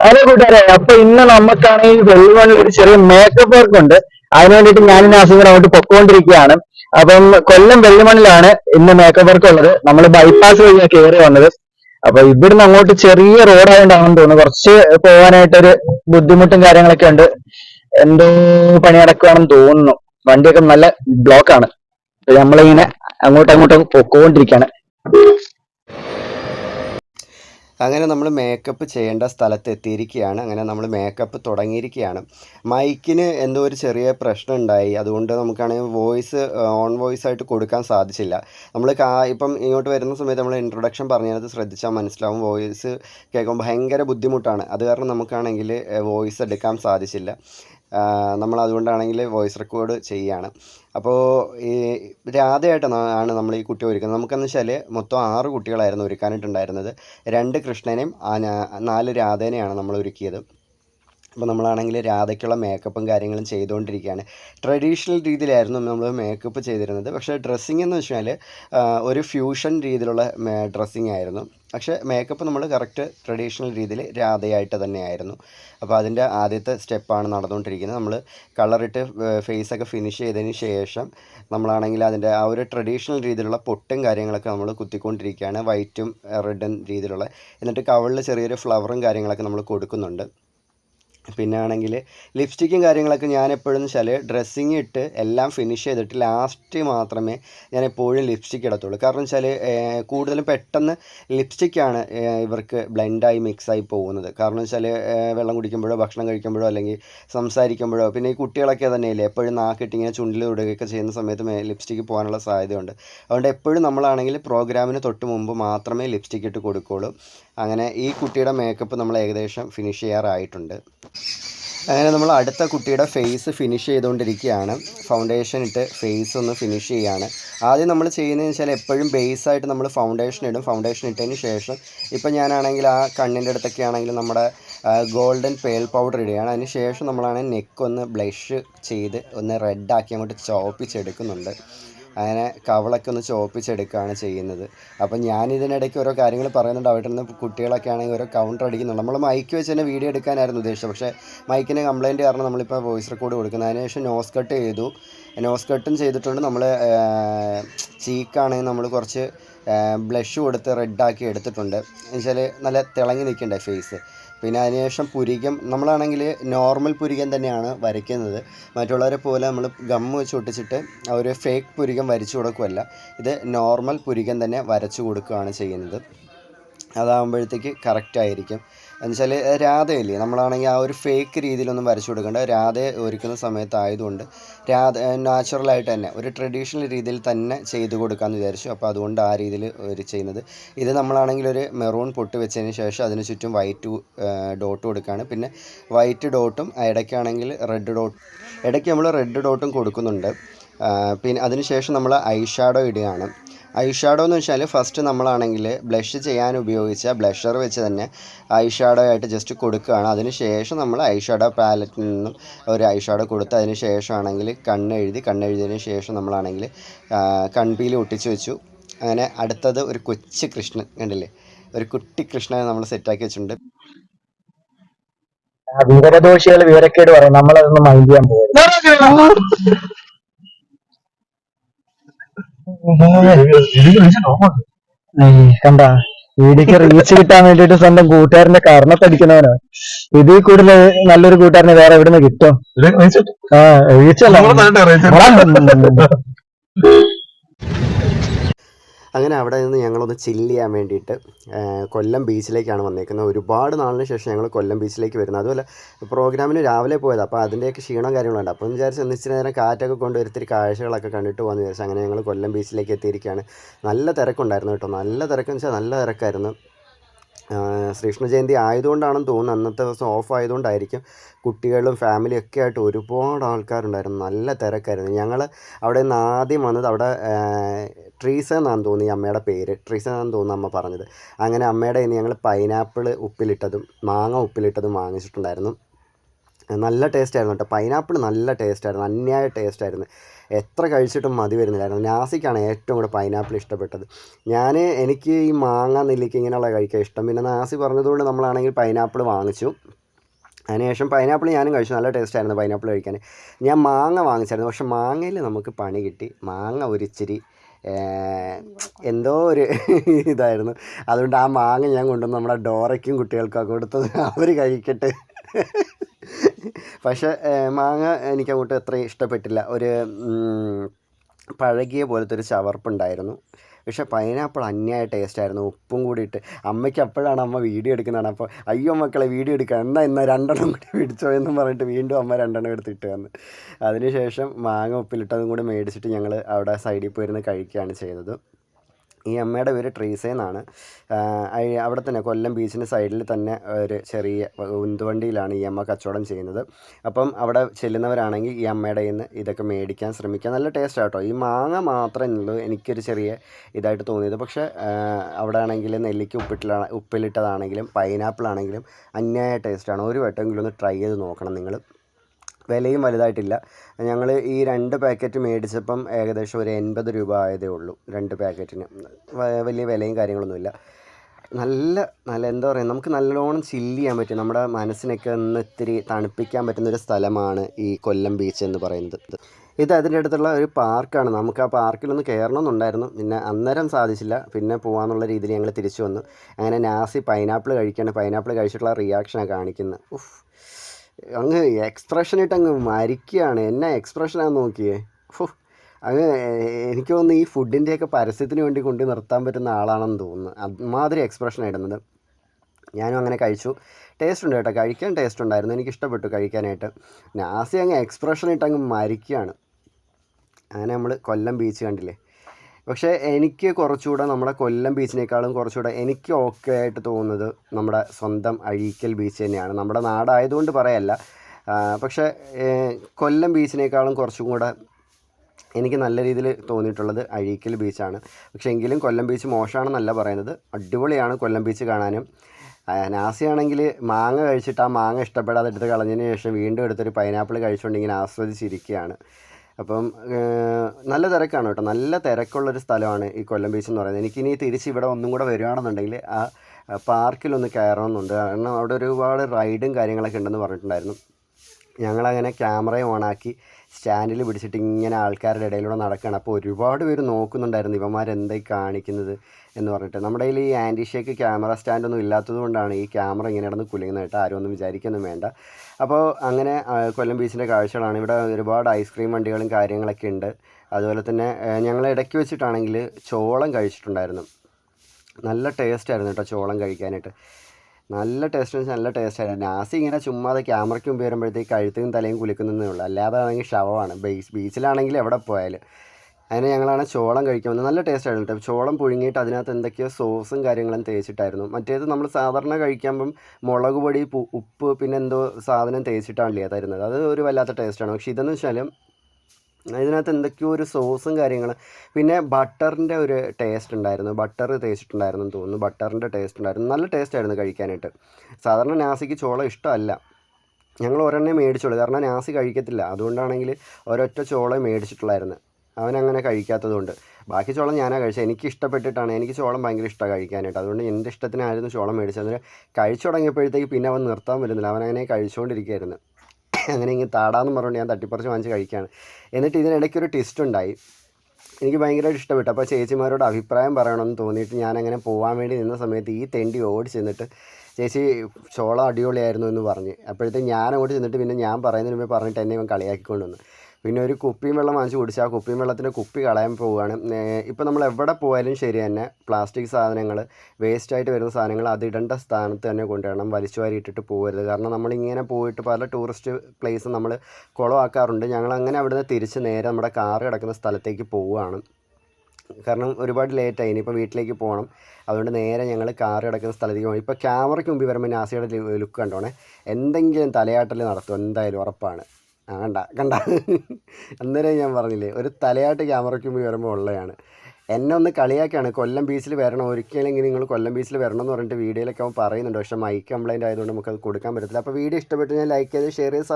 അതെ കൂട്ടുകാരെ അപ്പൊ ഇന്ന് നമുക്കാണെങ്കിൽ വെള്ളിമണിൽ ഒരു ചെറിയ മേക്കപ്പ് വർക്ക് ഉണ്ട്. അതിന് വേണ്ടിയിട്ട് ഞാൻ നാസിങ്ങനെ അങ്ങോട്ട് പൊക്കോണ്ടിരിക്കുകയാണ്. അപ്പം കൊല്ലം വെള്ളുമണിലാണ് ഇന്ന് മേക്കപ്പ് വർക്ക് ഉള്ളത്. നമ്മൾ ബൈപ്പാസ് വഴിയാണ് കയറി വന്നത്. അപ്പൊ ഇവിടുന്ന് അങ്ങോട്ട് ചെറിയ റോഡായതുകൊണ്ടാണെന്ന് തോന്നുന്നു. കുറച്ച് പോകാനായിട്ടൊരു ബുദ്ധിമുട്ടും കാര്യങ്ങളൊക്കെ ഉണ്ട്. എന്തോ പണി നടക്കുകയാണെന്ന് തോന്നുന്നു. വണ്ടിയൊക്കെ നല്ല ബ്ലോക്കാണ് നമ്മളിങ്ങനെ അങ്ങോട്ടും അങ്ങോട്ടും പൊക്കോണ്ടിരിക്കുകയാണ്. അങ്ങനെ നമ്മൾ മേക്കപ്പ് ചെയ്യേണ്ട സ്ഥലത്ത് എത്തിയിരിക്കുകയാണ്. അങ്ങനെ നമ്മൾ മേക്കപ്പ് തുടങ്ങിയിരിക്കുകയാണ്. മൈക്കിന് എന്തോ ഒരു ചെറിയ പ്രശ്നം ഉണ്ടായി. അതുകൊണ്ട് നമുക്കാണെങ്കിൽ വോയിസ് ഓൺ വോയിസ് ആയിട്ട് കൊടുക്കാൻ സാധിച്ചില്ല. നമ്മൾ കാ ഇപ്പം ഇങ്ങോട്ട് വരുന്ന സമയത്ത് നമ്മൾ ഇൻട്രൊഡക്ഷൻ പറഞ്ഞത് ശ്രദ്ധിച്ചാൽ മനസ്സിലാവും. വോയിസ് കേൾക്കുമ്പോൾ ഭയങ്കര ബുദ്ധിമുട്ടാണ്. അത് കാരണം നമുക്കാണെങ്കിൽ വോയിസ് എടുക്കാൻ സാധിച്ചില്ല. നമ്മൾ അതുകൊണ്ടാണെങ്കിൽ വോയിസ് റെക്കോർഡ് ചെയ്യുകയാണ് അപ്പോൾ ഈ ആദ്യമായിട്ട് ആണ് നമ്മൾ ഈ കുട്ടി ഒരുക്കുന്നത്. നമുക്കെന്ന് വെച്ചാൽ മൊത്തം ആറ് കുട്ടികളായിരുന്നു ഒരുക്കാനായിട്ടുണ്ടായിരുന്നത് രണ്ട് കൃഷ്ണനെയും നാല് രാധേനെയാണ് നമ്മൾ ഒരുക്കിയത്. അപ്പോൾ നമ്മളാണെങ്കിൽ രാധയ്ക്കുള്ള മേക്കപ്പും കാര്യങ്ങളും ചെയ്തുകൊണ്ടിരിക്കുകയാണ്. ട്രഡീഷണൽ രീതിയിലായിരുന്നു നമ്മൾ മേക്കപ്പ് ചെയ്തിരുന്നത്. പക്ഷേ ഡ്രസ്സിങ് എന്ന് വെച്ചാൽ ഒരു ഫ്യൂഷൻ രീതിയിലുള്ള ഡ്രസ്സിങ് ആയിരുന്നു. പക്ഷേ മേക്കപ്പ് നമ്മൾ കറക്റ്റ് ട്രഡീഷണൽ രീതിയിൽ രാധയായിട്ട് തന്നെയായിരുന്നു. അപ്പോൾ അതിന്റെ ആദ്യത്തെ സ്റ്റെപ്പാണ് നടന്നുകൊണ്ടിരിക്കുന്നത്. നമ്മൾ കളറിട്ട് ഫേസൊക്കെ ഫിനിഷ് ചെയ്തതിന് ശേഷം നമ്മളാണെങ്കിൽ അതിന്റെ ആ ഒരു ട്രഡീഷണൽ രീതിയിലുള്ള പൊട്ടും കാര്യങ്ങളൊക്കെ നമ്മൾ കുത്തിക്കൊണ്ടിരിക്കുകയാണ്. വൈറ്റും റെഡും രീതിയിലുള്ള. എന്നിട്ട് കവളിൽ ചെറിയൊരു ഫ്ലവറും കാര്യങ്ങളൊക്കെ നമ്മൾ കൊടുക്കുന്നുണ്ട്. പിന്നെ ആണെങ്കിൽ ലിപ്സ്റ്റിക്കും കാര്യങ്ങളൊക്കെ ഞാൻ എപ്പോഴും വെച്ചാൽ ഡ്രസ്സിങ് ഇട്ട് എല്ലാം ഫിനിഷ് ചെയ്തിട്ട് ലാസ്റ്റ് മാത്രമേ ഞാൻ എപ്പോഴും ലിപ്സ്റ്റിക് ഇടത്തുള്ളൂ. കാരണം വെച്ചാൽ കൂടുതലും പെട്ടെന്ന് ലിപ്സ്റ്റിക്കാണ് ഇവർക്ക് ബ്ലെൻഡായി മിക്സായി പോകുന്നത്. കാരണം വെച്ചാൽ വെള്ളം കുടിക്കുമ്പോഴോ ഭക്ഷണം കഴിക്കുമ്പോഴോ അല്ലെങ്കിൽ സംസാരിക്കുമ്പോഴോ പിന്നെ ഈ കുട്ടികളൊക്കെ തന്നെയല്ലേ എപ്പോഴും നാക്കിട്ട് ഇങ്ങനെ ചുണ്ടിൽ ഇടുകയൊക്കെ ചെയ്യുന്ന സമയത്ത് ലിപ്സ്റ്റിക്ക് പോകാനുള്ള സാധ്യതയുണ്ട്. അതുകൊണ്ട് എപ്പോഴും നമ്മളാണെങ്കിൽ പ്രോഗ്രാമിന് തൊട്ട് മുമ്പ് മാത്രമേ ലിപ്സ്റ്റിക് ഇട്ട് കൊടുക്കുകയുള്ളൂ. അങ്ങനെ ഈ കുട്ടിയുടെ മേക്കപ്പ് നമ്മൾ ഏകദേശം ഫിനിഷ് ചെയ്യാറായിട്ടുണ്ട്. അങ്ങനെ നമ്മൾ അടുത്ത കുട്ടിയുടെ ഫേസ് ഫിനിഷ് ചെയ്തുകൊണ്ടിരിക്കുകയാണ്. ഫൗണ്ടേഷൻ ഇട്ട് ഫേസ് ഒന്ന് ഫിനിഷ് ചെയ്യുകയാണ് ആദ്യം നമ്മൾ ചെയ്യുന്നതെന്ന് വെച്ചാൽ എപ്പോഴും ബേസ് ആയിട്ട് നമ്മൾ ഫൗണ്ടേഷൻ ഇടും. ഫൗണ്ടേഷൻ ഇട്ടതിന് ശേഷം ഇപ്പം ഞാനാണെങ്കിൽ ആ കണ്ണിന്റെ അടുത്തൊക്കെ ആണെങ്കിൽ നമ്മുടെ ഗോൾഡൻ പേൽ പൗഡർ ഇടുകയാണ്. അതിന് ശേഷം നമ്മളാണെങ്കിൽ നെക്ക് ഒന്ന് ബ്ലഷ് ചെയ്ത് ഒന്ന് റെഡാക്കി അങ്ങോട്ട് ചോപ്പിച്ചെടുക്കുന്നുണ്ട്. അങ്ങനെ കവളൊക്കെ ഒന്ന് ചോപ്പിച്ചെടുക്കുകയാണ് ചെയ്യുന്നത്. അപ്പം ഞാൻ ഇതിനിടയ്ക്ക് ഓരോ കാര്യങ്ങൾ പറയുന്നുണ്ട്. അവിടെ നിന്ന് കുട്ടികളൊക്കെ ആണെങ്കിൽ ഓരോ കൗണ്ടർ അടിക്കുന്നുണ്ട്. നമ്മൾ മൈക്ക് വെച്ച് തന്നെ വീഡിയോ എടുക്കാനായിരുന്നു ഉദ്ദേശിച്ചത്. പക്ഷേ മൈക്കിന് കംപ്ലയിന്റ് കാരണം നമ്മളിപ്പോൾ വോയിസ് റെക്കോർഡ് കൊടുക്കുന്നത്. അതിന് ശേഷം നോസ് കട്ട് ചെയ്തു. നോസ് കട്ടും ചെയ്തിട്ടുണ്ട്. നമ്മൾ ചീക്കാണെങ്കിൽ നമ്മൾ കുറച്ച് ബ്ലഷ് കൊടുത്ത് റെഡാക്കി എടുത്തിട്ടുണ്ട്. എന്നുവെച്ചാൽ നല്ല തിളങ്ങി നിൽക്കണ്ടേ ഫേസ് പിന്നെ അതിനുശേഷം പുരികം നമ്മളാണെങ്കിൽ നോർമൽ പുരികം തന്നെയാണ് വരയ്ക്കുന്നത്. മറ്റുള്ളവരെ പോലെ നമ്മൾ ഗമ്മ് വെച്ച് ഒട്ടിച്ചിട്ട് ഒരു ഫേക്ക് പുരികം വരച്ചു കൊടുക്കുകയല്ല ഇത് നോർമൽ പുരികം തന്നെ വരച്ചു കൊടുക്കുകയാണ് ചെയ്യുന്നത്. അതാകുമ്പോഴത്തേക്ക് കറക്റ്റ് ആയിരിക്കും. എന്നുവെച്ചാൽ രാധയില്ലേ? നമ്മളാണെങ്കിൽ ആ ഒരു ഫേക്ക് രീതിയിലൊന്നും വരച്ചു കൊടുക്കേണ്ട. രാധ ഒരുക്കുന്ന സമയത്തായതുകൊണ്ട് രാധ നാച്ചുറലായിട്ട് തന്നെ ഒരു ട്രഡീഷണൽ രീതിയിൽ തന്നെ ചെയ്തു കൊടുക്കാമെന്ന് വിചാരിച്ചു. അപ്പോൾ അതുകൊണ്ട് ആ രീതിയിൽ ഒരു ചെയ്യുന്നത്. ഇത് നമ്മളാണെങ്കിൽ ഒരു മെറൂൺ പൊട്ട് വെച്ചതിന് ശേഷം അതിന് ചുറ്റും വൈറ്റ് ഡോട്ട് കൊടുക്കുകയാണ് പിന്നെ വൈറ്റ് ഡോട്ടും ഇടയ്ക്കാണെങ്കിൽ റെഡ് ഡോട്ട് ഇടയ്ക്ക് നമ്മൾ റെഡ് ഡോട്ടും കൊടുക്കുന്നുണ്ട്. പിന്നെ അതിനുശേഷം നമ്മൾ ഐഷാഡോ ഷാഡോ ഇടുകയാണ്. ഐ ഷാഡോ എന്ന് വെച്ചാൽ ഫസ്റ്റ് നമ്മളാണെങ്കിൽ ബ്ലഷ് ചെയ്യാൻ ഉപയോഗിച്ച ബ്ലഷർ വെച്ച് തന്നെ ഐ ഷാഡോ ആയിട്ട് ജസ്റ്റ് കൊടുക്കുകയാണ്. അതിന് ശേഷം നമ്മൾ ഐ ഷാഡോ പാലറ്റിൽ നിന്നും ഒരു ഐ ഷാഡോ കൊടുത്ത് അതിന് ശേഷമാണെങ്കിൽ കണ്ണെഴുതി കണ്ണെഴുതിയതിന് ശേഷം നമ്മളാണെങ്കിൽ കൺപീൽ ഒട്ടിച്ച് വെച്ചു. അങ്ങനെ അടുത്തത് ഒരു കൊച്ചു കൃഷ്ണൻ കണ്ടില്ലേ? ഒരു കുട്ടി കൃഷ്ണനെ നമ്മൾ സെറ്റാക്കി വെച്ചിട്ടുണ്ട്. വിവരദോഷികൾ വിവരക്കേട് പറയും. നമ്മളതൊന്നും മൈൻഡ് ചെയ്യാൻ പോകും കണ്ട വീടിക്ക് റീച്ച് കിട്ടാൻ വേണ്ടിട്ട് സ്വന്തം കൂട്ടുകാരന്റെ കർണത്തടിക്കുന്നവനോ ഇതിൽ കൂടുതൽ നല്ലൊരു കൂട്ടുകാരനെ വേറെ എവിടുന്ന് കിട്ടും? ആ റീച്ചല്ല അങ്ങനെ അവിടെ നിന്ന് ഞങ്ങളൊന്ന് ചില്ല് ചെയ്യാൻ വേണ്ടിയിട്ട് കൊല്ലം ബീച്ചിലേക്കാണ് വന്നേക്കുന്നത്. ഒരുപാട് നാളിന് ശേഷം ഞങ്ങൾ കൊല്ലം ബീച്ചിലേക്ക് വരുന്നത്. അതുപോലെ പ്രോഗ്രാമിന് രാവിലെ പോയത്. അപ്പോൾ അതിന്റെയൊക്കെ ക്ഷീണം കാര്യങ്ങളുണ്ട്. അപ്പോൾ വിചാരിച്ച് ഒന്ന് നേരം കാറ്റൊക്കെ കൊണ്ട് ഒരുത്തിരി കാഴ്ചകളൊക്കെ കണ്ടിട്ട് പോകാമെന്ന് വിചാരിച്ചു. അങ്ങനെ ഞങ്ങൾ കൊല്ലം ബീച്ചിലേക്ക് എത്തിയിരിക്കുകയാണ്. നല്ല തിരക്കുണ്ടായിരുന്നു കേട്ടോ. നല്ല തിരക്കെന്ന് വെച്ചാൽ നല്ല തിരക്കായിരുന്നു. ശ്രീകൃഷ്ണ ജയന്തി ആയതുകൊണ്ടാണെന്ന് തോന്നുന്നു. അന്നത്തെ ദിവസം ഓഫ് ആയതുകൊണ്ടായിരിക്കും കുട്ടികളും ഫാമിലിയും ഒക്കെ ആയിട്ട് ഒരുപാട് ആൾക്കാരുണ്ടായിരുന്നു. നല്ല തിരക്കായിരുന്നു. ഞങ്ങൾ അവിടെ നിന്ന് ആദ്യം വന്നത് അവിടെ ട്രീസ എന്നാണ് തോന്നി അമ്മയുടെ പേര്. ട്രീസ എന്നാണ് തോന്നുന്നു അമ്മ പറഞ്ഞത്. അങ്ങനെ അമ്മയുടെ നിന്ന് ഞങ്ങൾ പൈനാപ്പിൾ ഉപ്പിലിട്ടതും മാങ്ങ ഉപ്പിലിട്ടതും വാങ്ങിച്ചിട്ടുണ്ടായിരുന്നു. നല്ല ടേസ്റ്റ് ആയിരുന്നു കേട്ടോ. പൈനാപ്പിൾ നല്ല ടേസ്റ്റ് ആയിരുന്നു. അന്യായ ടേസ്റ്റ് ആയിരുന്നു. എത്ര കഴിച്ചിട്ടും മതി വരുന്നില്ലായിരുന്നു. നാസിക്കാണ് ഏറ്റവും കൂടുതൽ പൈനാപ്പിൾ ഇഷ്ടപ്പെട്ടത്. ഞാൻ എനിക്ക് ഈ മാങ്ങ നെല്ലിക്ക ഇങ്ങനെയുള്ള കഴിക്കാൻ ഇഷ്ടം. പിന്നെ നാസി പറഞ്ഞതുകൊണ്ട് നമ്മളാണെങ്കിൽ പൈനാപ്പിൾ വാങ്ങിച്ചു. അതിനുശേഷം പൈനാപ്പിൾ ഞാനും കഴിച്ചു. നല്ല ടേസ്റ്റ് ആയിരുന്നു പൈനാപ്പിൾ കഴിക്കാൻ. ഞാൻ മാങ്ങ വാങ്ങിച്ചായിരുന്നു. പക്ഷെ മാങ്ങയിൽ നമുക്ക് പണി കിട്ടി. മാങ്ങ ഒരിച്ചിരി എന്തോ ഒരു ഇതായിരുന്നു. അതുകൊണ്ട് ആ മാങ്ങ ഞാൻ കൊണ്ടുവന്ന് നമ്മുടെ ഡോറയ്ക്കും കുട്ടികൾക്കൊക്കെ കൊടുത്തത് അവർ കഴിക്കട്ടെ. പക്ഷേ മാങ്ങ എനിക്കങ്ങോട്ട് അത്ര ഇഷ്ടപ്പെട്ടില്ല. ഒരു പഴകിയ പോലത്തെ ഒരു ചവർപ്പുണ്ടായിരുന്നു. പക്ഷേ പൈനാപ്പിൾ അന്യായ ടേസ്റ്റ് ആയിരുന്നു. ഉപ്പും കൂടി ഇട്ട് അമ്മയ്ക്ക് അപ്പോഴാണ് അമ്മ വീഡിയോ എടുക്കുന്നതാണ്. അപ്പോൾ അയ്യോ മക്കളെ വീഡിയോ എടുക്കുക എന്നാ ഇന്ന് രണ്ടെണ്ണം കൂടി പിടിച്ചോ എന്ന് പറഞ്ഞിട്ട് വീണ്ടും അമ്മ രണ്ടെണ്ണം എടുത്തിട്ട് വന്ന് അതിനുശേഷം മാങ്ങ ഉപ്പിലിട്ടതും കൂടി മേടിച്ചിട്ട് ഞങ്ങൾ അവിടെ സൈഡിൽ പോയിരുന്ന് കഴിക്കുകയാണ് ചെയ്തത്. ഈ അമ്മയുടെ പേര് ട്രീസ എന്നാണ്. അവിടെ തന്നെ കൊല്ലം ബീച്ചിന്റെ സൈഡിൽ തന്നെ ഒരു ചെറിയ ഉന്തുവണ്ടിയിലാണ് ഈ അമ്മ കച്ചവടം ചെയ്യുന്നത്. അപ്പം അവിടെ ചെല്ലുന്നവരാണെങ്കിൽ ഈ അമ്മയുടെ കയ്യിൽ നിന്ന് ഇതൊക്കെ മേടിക്കാൻ ശ്രമിക്കുക നല്ല ടേസ്റ്റ് ആട്ടോ. ഈ മാങ്ങ മാത്രമേ ഉള്ളൂ എനിക്കൊരു ചെറിയ ഇതായിട്ട് തോന്നിയത്. പക്ഷേ അവിടെ ആണെങ്കിൽ നെല്ലിക്ക ഉപ്പിട്ടിലാണ് ഉപ്പിലിട്ടതാണെങ്കിലും പൈനാപ്പിൾ ആണെങ്കിലും അന്യായ ടേസ്റ്റാണ് ഒരു വട്ടമെങ്കിലും ഒന്ന് ട്രൈ ചെയ്ത് നോക്കണം നിങ്ങൾ. വിലയും വലുതായിട്ടില്ല. ഞങ്ങൾ ഈ രണ്ട് പാക്കറ്റ് മേടിച്ചപ്പം ഏകദേശം ഒരു എൺപത് രൂപ ആയതേ ഉള്ളൂ രണ്ട് പാക്കറ്റിന്. വലിയ വിലയും കാര്യങ്ങളൊന്നുമില്ല. നല്ല നല്ല എന്താ പറയുക നമുക്ക് നല്ലോണം ചില്ല് ചെയ്യാൻ പറ്റും. നമ്മുടെ മനസ്സിനൊക്കെ ഒന്ന് ഇത്തിരി തണുപ്പിക്കാൻ പറ്റുന്ന ഒരു സ്ഥലമാണ് ഈ കൊല്ലം ബീച്ച് എന്ന് പറയുന്നത്. ഇത് അതിന്റെ അടുത്തുള്ള ഒരു പാർക്കാണ്. നമുക്ക് ആ പാർക്കിലൊന്ന് കയറണമെന്നുണ്ടായിരുന്നു. പിന്നെ അന്നേരം സാധിച്ചില്ല. പിന്നെ പോകാമെന്നുള്ള രീതിയിൽ ഞങ്ങൾ തിരിച്ചു വന്നു. അങ്ങനെ നാസി പൈനാപ്പിൾ കഴിക്കുകയാണ് പൈനാപ്പിൾ കഴിച്ചിട്ടുള്ള റിയാക്ഷനാണ് കാണിക്കുന്നത് ഉഫ്. അങ്ങ് എക്സ്പ്രഷൻ ഇട്ട് അങ്ങ് മരിക്കുകയാണ്. എന്നാ എക്സ്പ്രഷനാണ് നോക്കിയേ. ഫു. അങ്ങ് എനിക്ക് തോന്നുന്നു ഈ ഫുഡിന്റെയൊക്കെ പരസ്യത്തിന് വേണ്ടി കൊണ്ട് നിർത്താൻ പറ്റുന്ന ആളാണെന്ന് തോന്നുന്നു. അമാതിരി എക്സ്പ്രഷൻ ഇടുന്നത് ഞാനും അങ്ങനെ കഴിച്ചു. ടേസ്റ്റ് ഉണ്ട് കേട്ടോ. കഴിക്കാൻ ടേസ്റ്റ് ഉണ്ടായിരുന്നു. എനിക്ക് ഇഷ്ടപ്പെട്ടു കഴിക്കാനായിട്ട്. നാസി അങ്ങ് എക്സ്പ്രഷൻ ഇട്ട് അങ്ങ് മരിക്കുകയാണ്. അങ്ങനെ നമ്മൾ കൊല്ലം ബീച്ച് കണ്ടില്ലേ? പക്ഷേ എനിക്ക് കുറച്ചുകൂടെ നമ്മുടെ കൊല്ലം ബീച്ചിനേക്കാളും കുറച്ചുകൂടെ എനിക്ക് ഓക്കെ ആയിട്ട് തോന്നുന്നത് നമ്മുടെ സ്വന്തം അഴീക്കൽ ബീച്ച് തന്നെയാണ്. നമ്മുടെ നാടായതുകൊണ്ട് പറയല്ല. പക്ഷേ കൊല്ലം ബീച്ചിനേക്കാളും കുറച്ചും കൂടെ എനിക്ക് നല്ല രീതിയിൽ തോന്നിയിട്ടുള്ളത് അഴീക്കൽ ബീച്ചാണ്. പക്ഷേ എങ്കിലും കൊല്ലം ബീച്ച് മോശമാണെന്നല്ല പറയുന്നത്. അടിപൊളിയാണ് കൊല്ലം ബീച്ച് കാണാനും. നാസിയാണെങ്കിൽ മാങ്ങ കഴിച്ചിട്ട് ആ മാങ്ങ ഇഷ്ടപ്പെടാതെ എടുത്ത് കളഞ്ഞതിന് ശേഷം വീണ്ടും എടുത്തൊരു പൈനാപ്പിൾ കഴിച്ചുകൊണ്ട് ഇങ്ങനെ ആസ്വദിച്ചിരിക്കുകയാണ്. അപ്പം നല്ല തിരക്കാണ് കേട്ടോ. നല്ല തിരക്കുള്ളൊരു സ്ഥലമാണ് ഈ കൊല്ലം ബീച്ച് എന്ന് പറയുന്നത്. എനിക്കിനി തിരിച്ച് ഇവിടെ ഒന്നും കൂടെ വരികയാണെന്നുണ്ടെങ്കിൽ ആ പാർക്കിലൊന്ന് കയറണമെന്നുണ്ട്. കാരണം അവിടെ ഒരുപാട് റൈഡും കാര്യങ്ങളൊക്കെ ഉണ്ടെന്ന് പറഞ്ഞിട്ടുണ്ടായിരുന്നു. ഞങ്ങളങ്ങനെ ക്യാമറ ഓണാക്കി സ്റ്റാൻഡിൽ പിടിച്ചിട്ട് ഇങ്ങനെ ആൾക്കാരുടെ ഇടയിലൂടെ നടക്കുകയാണ് അപ്പോൾ ഒരുപാട് പേര് നോക്കുന്നുണ്ടായിരുന്നു ഇവന്മാരെന്തായി കാണിക്കുന്നത് എന്ന് പറഞ്ഞിട്ട്. നമ്മുടെ കയ്യിൽ ഈ ആന്റി ഷേക്ക് ക്യാമറ സ്റ്റാൻഡൊന്നും ഇല്ലാത്തത് കൊണ്ടാണ് ഈ ക്യാമറ ഇങ്ങനെ ഇടന്ന് കുലുങ്ങുന്നതായിട്ട് ആരും ഒന്നും വിചാരിക്കൊന്നും വേണ്ട. അപ്പോൾ അങ്ങനെ കൊല്ലം ബീച്ചിന്റെ കാഴ്ചകളാണ്. ഇവിടെ ഒരുപാട് ഐസ്ക്രീം വണ്ടികളും കാര്യങ്ങളൊക്കെ ഉണ്ട്. അതുപോലെ തന്നെ ഞങ്ങൾ ഇടയ്ക്ക് വെച്ചിട്ടാണെങ്കിൽ ചോളം കഴിച്ചിട്ടുണ്ടായിരുന്നു. നല്ല ടേസ്റ്റ് ആയിരുന്നു കേട്ടോ ചോളം കഴിക്കാനായിട്ട്. നല്ല ടേസ്റ്റ് വെച്ചാൽ നല്ല ടേസ്റ്റ് ആയിരുന്നു. നാസി ഇങ്ങനെ ചുമ്മാതെ ക്യാമറയ്ക്ക് മുമ്പ് വരുമ്പോഴത്തേക്ക് കഴുത്തും തലയും കുലുക്കുന്നതേ ഉള്ളൂ. അല്ലാതെ ആണെങ്കിൽ ശവമാണ് ബീച്ച് ബീച്ചിലാണെങ്കിൽ എവിടെ പോയാലും. അതിനെ ഞങ്ങളാണ് ചോളം കഴിക്കാൻ നല്ല ടേസ്റ്റ് ആയിരുന്നു കേട്ടോ. ചോളം പുഴുങ്ങിയിട്ട് അതിനകത്ത് എന്തൊക്കെയോ സോസും കാര്യങ്ങളും തേച്ചിട്ടായിരുന്നു. മറ്റേത് നമ്മൾ സാധാരണ കഴിക്കുമ്പം മുളക് പൊടി ഉപ്പ് പിന്നെ എന്തോ സാധനം തേച്ചിട്ടാണല്ലേ തരുന്നത്. അത് ഒരു വല്ലാത്ത ടേസ്റ്റാണ് പക്ഷേ ഇതെന്ന് വെച്ചാൽ ഇതിനകത്ത് എന്തൊക്കെയോ ഒരു സോസും കാര്യങ്ങളും. പിന്നെ ബട്ടറിന്റെ ഒരു ടേസ്റ്റ് ഉണ്ടായിരുന്നു. ബട്ടർ തേച്ചിട്ടുണ്ടായിരുന്നു എന്ന് തോന്നുന്നു. ബട്ടറിന്റെ ടേസ്റ്റ് ഉണ്ടായിരുന്നു. നല്ല ടേസ്റ്റ് ആയിരുന്നു കഴിക്കാനായിട്ട്. സാധാരണ നാസിക്ക് ചോള ഇഷ്ടമല്ല. ഞങ്ങൾ ഒരെണ്ണേ മേടിച്ചോളൂ കാരണം നാസി കഴിക്കത്തില്ല. അതുകൊണ്ടാണെങ്കിൽ ഒരൊറ്റ ചോളം മേടിച്ചിട്ടുള്ളായിരുന്നു. അങ്ങനെ കഴിക്കാത്തതുകൊണ്ട്. ബാക്കി ചോളം ഞാനാണ് കഴിച്ചത്. എനിക്ക് ഇഷ്ടപ്പെട്ടിട്ടാണ്. എനിക്ക് ചോളം ഭയങ്കര ഇഷ്ടമാണ് കഴിക്കാനായിട്ട്. അതുകൊണ്ട് എന്റെ ഇഷ്ടത്തിനായിരുന്നു ചോളം മേടിച്ചത്? കഴിച്ചു തുടങ്ങിയപ്പോഴത്തേക്ക് പിന്നെ അവൻ നിർത്താൻ വരുന്നില്ല അവൻ അങ്ങനെ കഴിച്ചുകൊണ്ടിരിക്കുകയായിരുന്നു. അങ്ങനെ ഇങ്ങനെ താടാന്ന് പറഞ്ഞുകൊണ്ട് ഞാൻ തട്ടിപ്പറിച്ച് വാങ്ങിച്ച് കഴിക്കുകയാണ്. എന്നിട്ട് ഇതിനിടയ്ക്ക് ഒരു ട്വിസ്റ്റ് ഉണ്ടായി. എനിക്ക് ഭയങ്കരമായിട്ട് ഇഷ്ടപ്പെട്ടു. അപ്പോൾ ചേച്ചിമാരോട് അഭിപ്രായം പറയണമെന്ന് തോന്നിയിട്ട് ഞാൻ അങ്ങനെ പോകാൻ വേണ്ടി നിന്ന സമയത്ത് ഈ തെണ്ടി ഓടി ചെന്നിട്ട് ചേച്ചി ചോളം അടിപൊളിയായിരുന്നു എന്ന് പറഞ്ഞ്. അപ്പോഴത്തേക്ക് ഞാൻ അങ്ങോട്ട് ചെന്നിട്ട് പിന്നെ ഞാൻ പറയുന്നതിന് മുമ്പേ പറഞ്ഞിട്ട് എന്നെ ഇവൻ കളിയാക്കിക്കൊണ്ട് വന്നു. പിന്നെ ഒരു കുപ്പിയും വെള്ളം വാങ്ങിച്ച് കുടിച്ച് ആ കുപ്പിയും വെള്ളത്തിന്റെ കുപ്പി കളയാൻ പോവുകയാണ്. ഇപ്പോൾ നമ്മൾ എവിടെ പോയാലും ശരി തന്നെ പ്ലാസ്റ്റിക് സാധനങ്ങൾ വേസ്റ്റായിട്ട് വരുന്ന സാധനങ്ങൾ അത് ഇടേണ്ട സ്ഥാനത്ത് തന്നെ കൊണ്ടുവരണം വലിച്ചു വാരി ഇട്ടിട്ട് പോകരുത്. കാരണം നമ്മളിങ്ങനെ പോയിട്ട് പല ടൂറിസ്റ്റ് പ്ലേസ് നമ്മൾ കുളമാക്കാറുണ്ട്. ഞങ്ങൾ അങ്ങനെ അവിടുന്ന് തിരിച്ച് നേരെ നമ്മുടെ കാർ കിടക്കുന്ന സ്ഥലത്തേക്ക് പോവുകയാണ്. കാരണം ഒരുപാട് ലേറ്റായി ഇനിയിപ്പോൾ വീട്ടിലേക്ക് പോകണം. അതുകൊണ്ട് നേരെ ഞങ്ങൾ കാർ കിടക്കുന്ന സ്ഥലത്തേക്ക് പോകണം. ഇപ്പോൾ ക്യാമറയ്ക്ക് മുമ്പിൽ വരുമ്പോൾ നാസിയുടെ ലുക്ക് കണ്ടോണേ? എന്തെങ്കിലും തലയാട്ടൽ നടത്തും. എന്തായാലും ഉറപ്പാണ്. ആ കണ്ട കണ്ട. അന്നേരം ഞാൻ പറഞ്ഞില്ലേ ഒരു തലയാട്ട് ക്യാമറയ്ക്ക് മുമ്പ് വരുമ്പോൾ ഉള്ളതാണ് എന്നെ ഒന്ന് കളിയാക്കിയാണ് കൊല്ലം ബീച്ചിൽ വരണം. ഒരിക്കലെങ്കിലും നിങ്ങൾ കൊല്ലം ബീച്ചിൽ വരണം എന്ന് പറഞ്ഞിട്ട് വീഡിയോയിലൊക്കെ അവൻ പറയുന്നുണ്ട്. പക്ഷേ മൈക്ക് കംപ്ലൈന്റ് ആയതുകൊണ്ട് നമുക്കത് കൊടുക്കാൻ പറ്റത്തില്ല. അപ്പോൾ വീഡിയോ ഇഷ്ടപ്പെട്ട് ഞാൻ ലൈക്ക് ചെയ്ത് ഷെയർ ചെയ്ത്